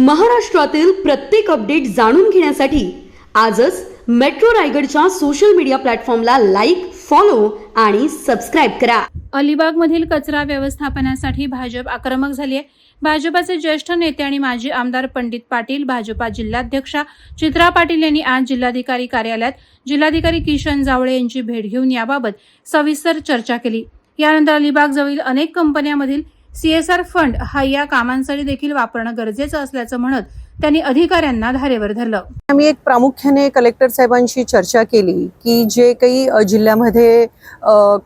महाराष्ट्रातील प्रत्येक अपडेट जाणून घेण्यासाठी आजच मेट्रो रायगडच्या सोशल मीडिया प्लॅटफॉर्मला लाईक फॉलो आणि सबस्क्राईब करा. अलिबागमधील कचरा व्यवस्थापनासाठी भाजप आक्रमक झाली आहे. भाजपाचे ज्येष्ठ नेते आणि माजी आमदार पंडित पाटील भाजपा जिल्हाध्यक्षा चित्रा पाटील यांनी आज जिल्हाधिकारी कार्यालयात जिल्हाधिकारी किशन जावळे यांची भेट घेऊन याबाबत सविस्तर चर्चा केली. यानंतर अलिबाग जवळील अनेक कंपन्यांमधील सीएसआर फंड हा या कामांसाठी देखील वापरणं गरजेचं असल्याचं म्हणत त्यांनी अधिकाऱ्यांना धारेवर धरलं. आम्ही एक प्रामुख्याने कलेक्टर साहेबांशी चर्चा केली की जे काही जिल्ह्यामध्ये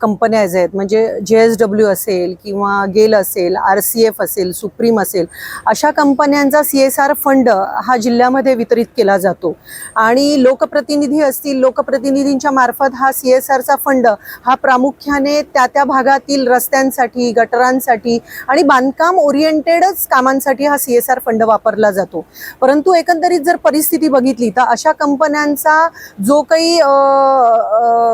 कंपन्याज आहेत म्हणजे जे एस डब्ल्यू असेल किंवा गेल असेल आर सी एफ असेल सुप्रीम असेल अशा कंपन्यांचा सी एस आर फंड हा जिल्ह्यामध्ये वितरित केला जातो. आणि लोकप्रतिनिधी असतील लोकप्रतिनिधींच्या मार्फत हा सी एस आरचा फंड हा प्रामुख्याने त्या त्या भागातील रस्त्यांसाठी गटरांसाठी आणि बांधकाम ओरिएंटेडच कामांसाठी हा सी एस आर फंड वापरला जातो. परंतु एकंदरीत जर परिस्थिती बघितली तर अशा कंपन्यांचा जो काही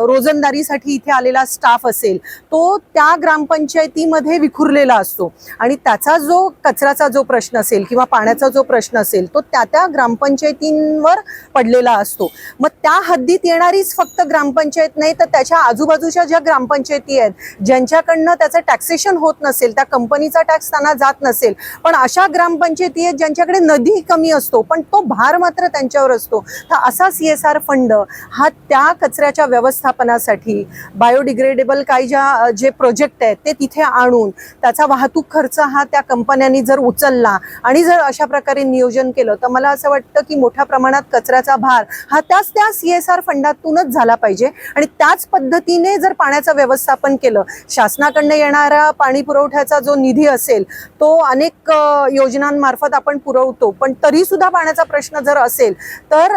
रोजंदारीसाठी इथे आलेला स्टाफ असेल तो त्या ग्रामपंचायतीमध्ये विखुरलेला असतो. आणि त्याचा जो कचऱ्याचा जो प्रश्न असेल किंवा पाण्याचा जो प्रश्न असेल तो त्या त्या ग्रामपंचायतींवर पडलेला असतो. मग त्या हद्दीत येणारीच फक्त ग्रामपंचायत नाही तर त्याच्या आजूबाजूच्या ज्या ग्रामपंचायती आहेत ज्यांच्याकडनं त्याचं टॅक्सेशन होत नसेल त्या कंपनीचा टॅक्स त्यांना जात नसेल पण अशा ग्रामपंचायती आहेत ज्यांच्याकडे नदी कमी असतो पण तो भार मात्र त्यांच्यावर असतो. तर असा सी एस आर फंड हा त्या कचऱ्याच्या व्यवस्थापनासाठी बायोडिग्रेडेबल काही ज्या जे प्रोजेक्ट आहेत ते तिथे आणून त्याचा वाहतूक खर्च हा त्या कंपन्यांनी जर उचलला आणि जर अशा प्रकारे नियोजन केलं तर मला असं वाटतं की मोठ्या प्रमाणात कचऱ्याचा भार हा त्याच त्या सी एस आर फंडातूनच झाला पाहिजे. आणि त्याच पद्धतीने जर पाण्याचं व्यवस्थापन केलं शासनाकडनं येणारा पाणी पुरवठ्याचा जो निधी असेल तो अनेक योजनांमार्फत आपण पुरवतो पण तरी सुद्धा पाण्याचा प्रश्न जर असेल तर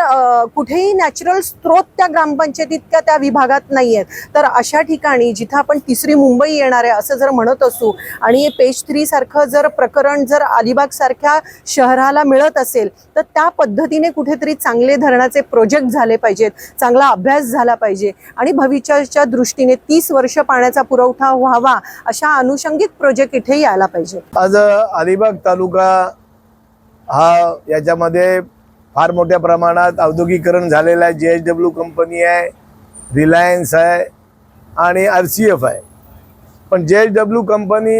कुठेही नॅचरल स्रोत त्या ग्रामपंचायतीत त्या त्या विभागात नाही आहेत तर अशा ठिकाणी जिथं आपण तिसरी मुंबई येणार आहे असं जर म्हणत असू आणि हे पेज थ्री सारखं जर प्रकरण जर अलिबाग सारख्या शहराला मिळत असेल तर त्या पद्धतीने कुठेतरी चांगले धरणाचे प्रोजेक्ट झाले पाहिजेत चांगला अभ्यास झाला पाहिजे आणि भविष्याच्या दृष्टीने तीस वर्ष पाण्याचा पुरवठा व्हावा अशा अनुषंगिक प्रोजेक्ट इथे यायला पाहिजे. आज अलिबाग तालुका हा याच्यामध्ये फार मोठ्या प्रमाणात औद्योगिकरण झालेलं आहे. जे एच डब्ल्यू कंपनी आहे रिलायन्स आहे आणि आर सी एफ आहे. पण जे एच डब्ल्यू कंपनी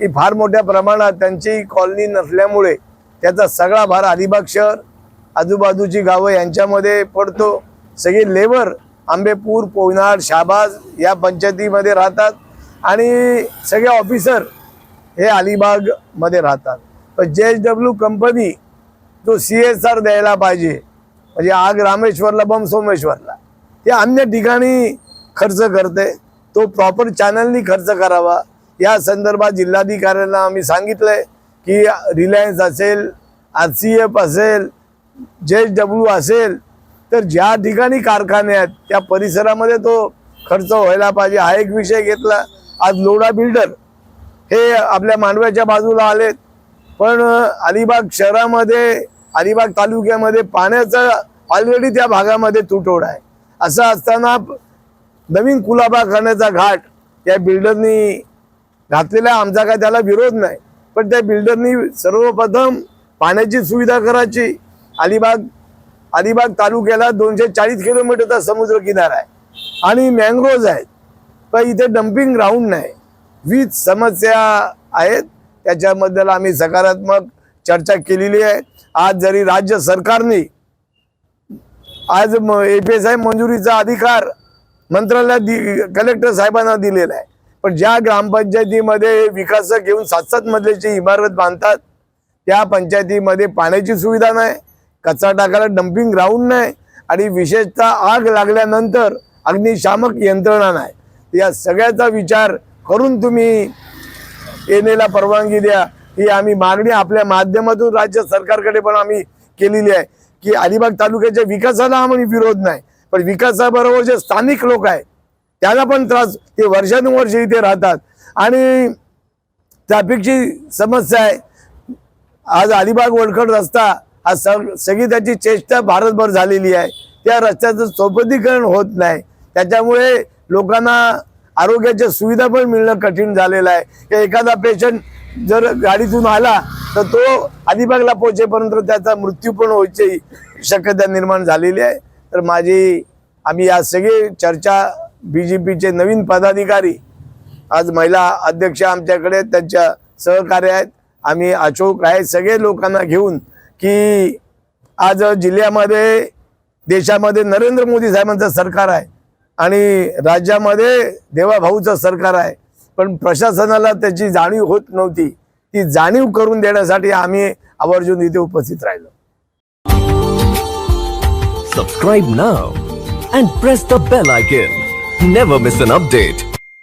ही फार मोठ्या प्रमाणात त्यांची कॉलनी नसल्यामुळे त्याचा सगळा भार अलिबाग शहर आजूबाजूची गावं यांच्यामध्ये पडतो. सगळे लेबर आंबेपूर पोयनाड शाबाज या पंचायतीमध्ये राहतात आणि सगळे ऑफिसर हे अलिबागमध्ये राहतात. पण जे एच डब्ल्यू कंपनी तो सी एस आर द्यायला पाहिजे. म्हणजे आग रामेश्वरला बम सोमेश्वरला. हे अन्य ठिकाणी खर्च करते. तो प्रॉपर चॅनलनी खर्च करावा. या संदर्भात जिल्हाधिकाऱ्यांना आम्ही सांगितलंय की रिलायन्स असेल आर सी एफ असेल जे एच डब्ल्यू असेल तर ज्या ठिकाणी कारखाने आहेत त्या परिसरामध्ये तो खर्च व्हायला पाहिजे. हा एक विषय घेतला. आज लोडा बिल्डर हे आपल्या मांडव्याच्या बाजूला आलेत. पण अलिबाग शहरामध्ये अलिबाग तालुक्यामध्ये पाण्याचा ऑलरेडी त्या भागामध्ये तुटवडा आहे. असं असताना नवीन कुलाबा करण्याचा घाट या बिल्डरनी घातलेला आमचा काय त्याला विरोध नाही. पण त्या बिल्डरनी सर्वप्रथम पाण्याची सुविधा करायची. अलिबाग अलिबाग तालुक्याला दोनशे चाळीस किलोमीटरचा समुद्र किनारा आहे. आणि मँग्रोव्ज आहेत. पण इथे डम्पिंग ग्राउंड नाही. वीज समस्या आहेत. त्याच्याबद्दल आम्ही सकारात्मक चर्चा केलेली आहे. आज जरी राज्य सरकारने आज एस आय मंजुरीचा अधिकार मंत्रालयात दि कलेक्टर साहेबांना दिलेला आहे. पण ज्या ग्रामपंचायतीमध्ये विकासक घेऊन सात सात मजल्याची इमारत बांधतात त्या पंचायतीमध्ये पाण्याची सुविधा नाही कचरा टाकायला डम्पिंग ग्राउंड नाही आणि विशेषतः आग लागल्यानंतर अग्निशामक यंत्रणा नाही. या सगळ्याचा विचार करून तुम्ही येणेला परवानगी द्या. ही आम्ही मागणी आपल्या माध्यमातून राज्य सरकारकडे पण आम्ही केलेली आहे. की अलिबाग तालुक्याच्या विकासाला आम्ही विरोध नाही. पण विकासाबरोबर जे स्थानिक लोक आहे त्याला पण त्रास ते वर्षानुवर्षे इथे राहतात. आणि ट्रॅफिकची समस्या आहे. आज अलिबाग वडखड रस्ता हा सग सगळी त्याची चेष्टा भारतभर झालेली आहे. त्या रस्त्याचं सोबतीकरण होत नाही. त्याच्यामुळे लोकांना आरोग्याच्या सुविधा पण मिळणं कठीण झालेलं आहे. की एखादा पेशंट जर गाडीतून आला तर तो अलिबागला पोहोचेपर्यंत त्याचा मृत्यू पण व्हायची शक्यता निर्माण झालेली आहे. तर माझी आम्ही आज सगळे चर्चा बी जे पीचे नवीन पदाधिकारी आज महिला अध्यक्ष आमच्याकडे त्यांच्या सहकार्य आहेत. आम्ही अशोक आहे सगळे लोकांना घेऊन की आज जिल्ह्यामध्ये देशामध्ये नरेंद्र मोदी साहेबांचं सरकार आहे. आणि राज्यामध्ये देवाभाऊचं सरकार आहे. पण प्रशासनाला त्याची जाणीव होत नव्हती. ती जाणीव करून देण्यासाठी आम्ही आवर्जून इथे उपस्थित राहिलो. Subscribe now and press the bell icon never miss an update